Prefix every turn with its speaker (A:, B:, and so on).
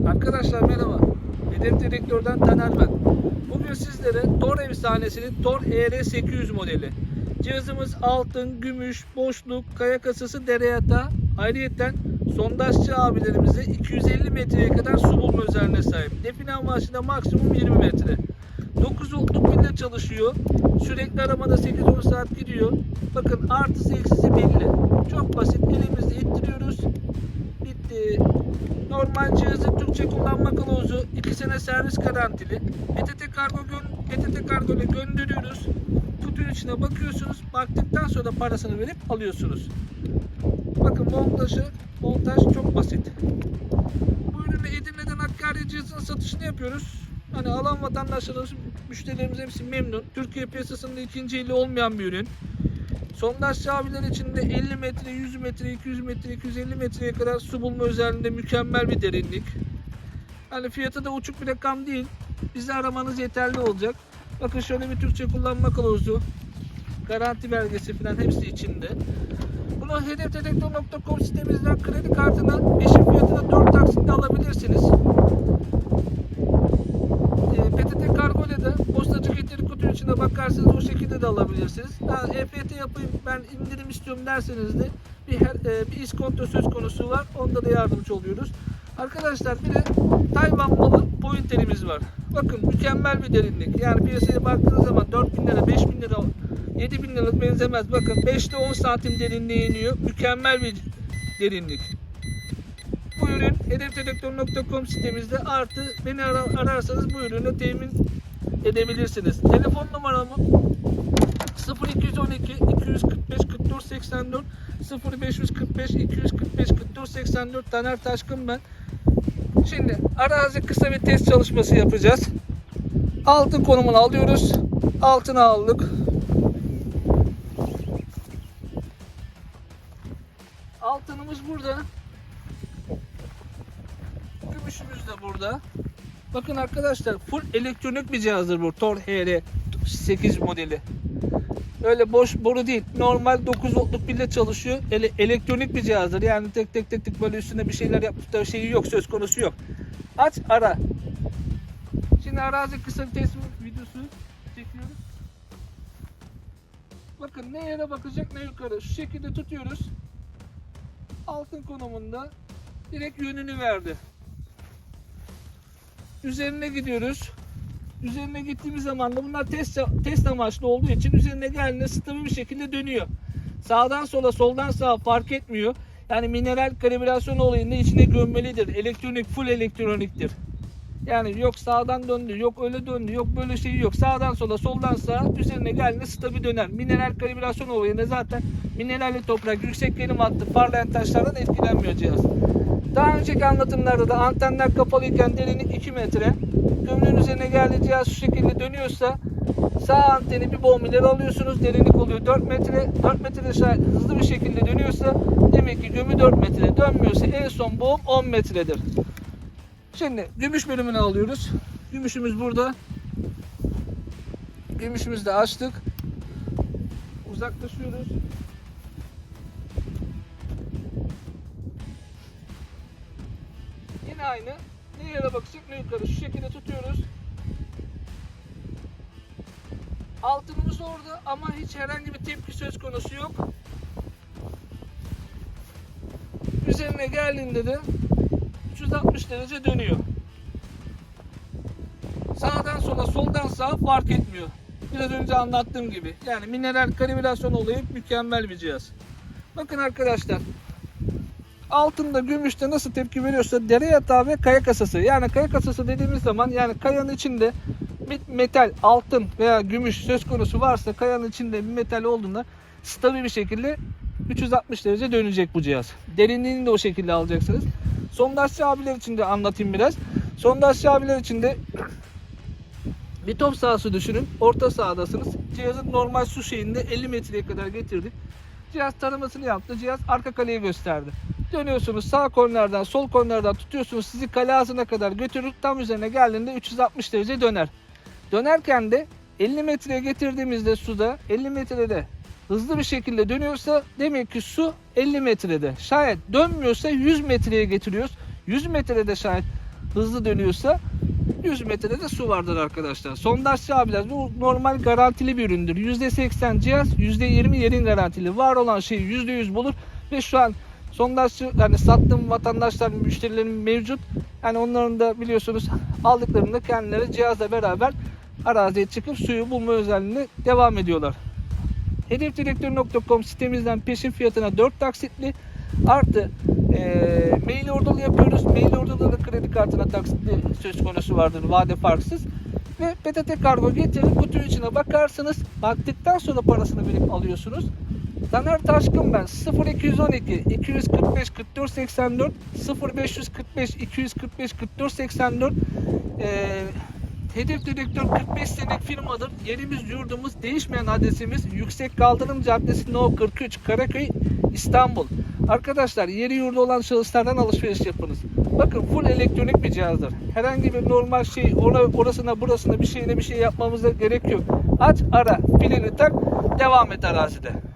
A: Arkadaşlar merhaba. Hedef Direktör'den Taner ben. Bugün sizlere Tor efsanesinin Tor HR800 modeli. Cihazımız altın, gümüş, boşluk, kaya kasası, dere yatağı. Ayrıyeten sondajçı abilerimize 250 metreye kadar su bulma özelliğine sahip. Define amaçlı maksimum 20 metre. 9 voltluk pille çalışıyor. Sürekli aramada 8-10 saat gidiyor. Bakın artısı eksisi belli. Çok basit. Elimizle ittiriyoruz. Bitti. Normal cihazı Türkçe kullanma kılavuzu 2 sene servis garantili. PTT kargo gö PTT kargo ile gönderiyoruz. Kutunun içine bakıyorsunuz. Baktıktan sonra parasını verip alıyorsunuz. Bakın montajı montaj çok basit. Bu ürünü Edirne'den Hakkari cihazının satışını yapıyoruz. Hani alan vatandaşlarımız, müşterilerimiz hepsi memnun. Türkiye piyasasında ikinci eli olmayan bir ürün. Sondajçı abiler için de 50 metre, 100 metre, 200 metre, 250 metreye kadar su bulma özelliğinde mükemmel bir derinlik. Hani fiyatı da uçuk bir rakam değil. Bizi aramanız yeterli olacak. Bakın şöyle bir Türkçe kullanma kılavuzu, garanti belgesi falan hepsi içinde. Bunu hedefdedektör.com sitemizden kredi kartına peşin fiyatına 4 taksitle alabilirsiniz. E, PTT kargo ile de postacı içine bakarsanız o şekilde de alabilirsiniz. Ha, EFT yapayım ben indirim istiyorum derseniz de bir, her- e, bir iskonto söz konusu var. Onda da yardımcı oluyoruz. Arkadaşlar bir de Tayvan malı pointerimiz var. Bakın mükemmel bir derinlik. Yani piyasaya baktığınız zaman 4000 lira, 5000 lira, 7000 liralık benzemez. Bakın 5'te 10 santim derinliğe iniyor. Mükemmel bir derinlik. Bu ürün hedefdedektör.com sitemizde artı beni ara- ararsanız bu ürünü temin edebilirsiniz. Telefon numaramı 0212 245 44 84 0545 245 44 84 Taner Taşkın ben. Şimdi arazi kısa bir test çalışması yapacağız. Altın konumunu alıyoruz. Altına aldık. Altınımız burada. Gümüşümüz de burada. Bakın arkadaşlar full elektronik bir cihazdır bu Tor HR 8 modeli. Öyle boş boru değil. Normal 9 voltluk pille çalışıyor. Ele, elektronik bir cihazdır. Yani tek tek tek tek böyle üstüne bir şeyler yapıp da şeyi yok söz konusu yok. Aç ara. Şimdi arazi kısa test videosu çekiyoruz. Bakın ne yere bakacak ne yukarı. Şu şekilde tutuyoruz. Altın konumunda direkt yönünü verdi. Üzerine gidiyoruz. Üzerine gittiğimiz zaman da bunlar test test amaçlı olduğu için üzerine geldiğinde stabil bir şekilde dönüyor. Sağdan sola, soldan sağa fark etmiyor. Yani mineral kalibrasyon olayında içine gömmelidir. Elektronik, full elektroniktir. Yani yok sağdan döndü, yok öyle döndü, yok böyle şey yok. Sağdan sola, soldan sağa üzerine geldiğinde stabil döner. Mineral kalibrasyon olayında zaten mineralli toprak, yüksek gelim hattı, parlayan taşlardan etkilenmiyor cihaz. Daha önceki anlatımlarda da antenler kapalıyken derinlik 2 metre. Gömleğin üzerine geldiği cihaz şu şekilde dönüyorsa sağ anteni bir boğum ileri alıyorsunuz. Derinlik oluyor 4 metre. 4 metrede şayet hızlı bir şekilde dönüyorsa demek ki gömü 4 metre. Dönmüyorsa en son boğum 10 metredir. Şimdi gümüş bölümünü alıyoruz. Gümüşümüz burada. Gümüşümüzü de açtık. Uzaklaşıyoruz. Aynı. Ne yere bakacak ne yukarı. Şu şekilde tutuyoruz. Altınımız orada ama hiç herhangi bir tepki söz konusu yok. Üzerine geldiğinde de 360 derece dönüyor. Sağdan sola, soldan sağa fark etmiyor. Biraz önce anlattığım gibi. Yani mineral kalibrasyon olayı mükemmel bir cihaz. Bakın arkadaşlar. Altında, gümüşte nasıl tepki veriyorsa dere yatağı ve kaya kasası. Yani kaya kasası dediğimiz zaman yani kayanın içinde bir metal, altın veya gümüş söz konusu varsa kayanın içinde bir metal olduğunda stabil bir şekilde 360 derece dönecek bu cihaz. Derinliğini de o şekilde alacaksınız. Sondajçı abiler için de anlatayım biraz. Sondajçı abiler için de bir top sahası düşünün. Orta sahadasınız. Cihazın normal su şeyinde 50 metreye kadar getirdik. Cihaz taramasını yaptı. Cihaz arka kaleyi gösterdi. Dönüyorsunuz sağ kornerden sol kornerden tutuyorsunuz. Sizi kale ağzına kadar götürür. Tam üzerine geldiğinde 360 derece döner. Dönerken de 50 metreye getirdiğimizde suda 50 metrede hızlı bir şekilde dönüyorsa demek ki su 50 metrede. Şayet dönmüyorsa 100 metreye getiriyoruz. 100 metrede şayet hızlı dönüyorsa 100 metrede su vardır arkadaşlar. Sondajçı abiler bu normal garantili bir üründür. %80 cihaz, %20 yerin garantili. Var olan şeyi %100 bulur ve şu an sondajçı yani sattığım vatandaşlar, müşterilerim mevcut. Yani onların da biliyorsunuz aldıklarında kendileri cihazla beraber araziye çıkıp suyu bulma özelliğine devam ediyorlar. Hedefdirektör.com sitemizden peşin fiyatına 4 taksitli artı e, mail ordolu yapıyoruz. Mail ordolu da kredi kartına taksitli söz konusu vardır vade farksız. Ve PTT kargo getirir kutunun içine bakarsınız. Baktıktan sonra parasını verip alıyorsunuz. Taner Taşkın ben 0212 245 44 84 0545 245 44 84 ee, Hedef Direktör 45 senelik firmadır. Yerimiz yurdumuz değişmeyen adresimiz Yüksek Kaldırım Caddesi No 43 Karaköy İstanbul. Arkadaşlar yeri yurdu olan şahıslardan alışveriş yapınız. Bakın full elektronik bir cihazdır. Herhangi bir normal şey orasına burasına bir şeyine bir şey yapmamıza gerek yok. Aç ara pilini tak devam et arazide.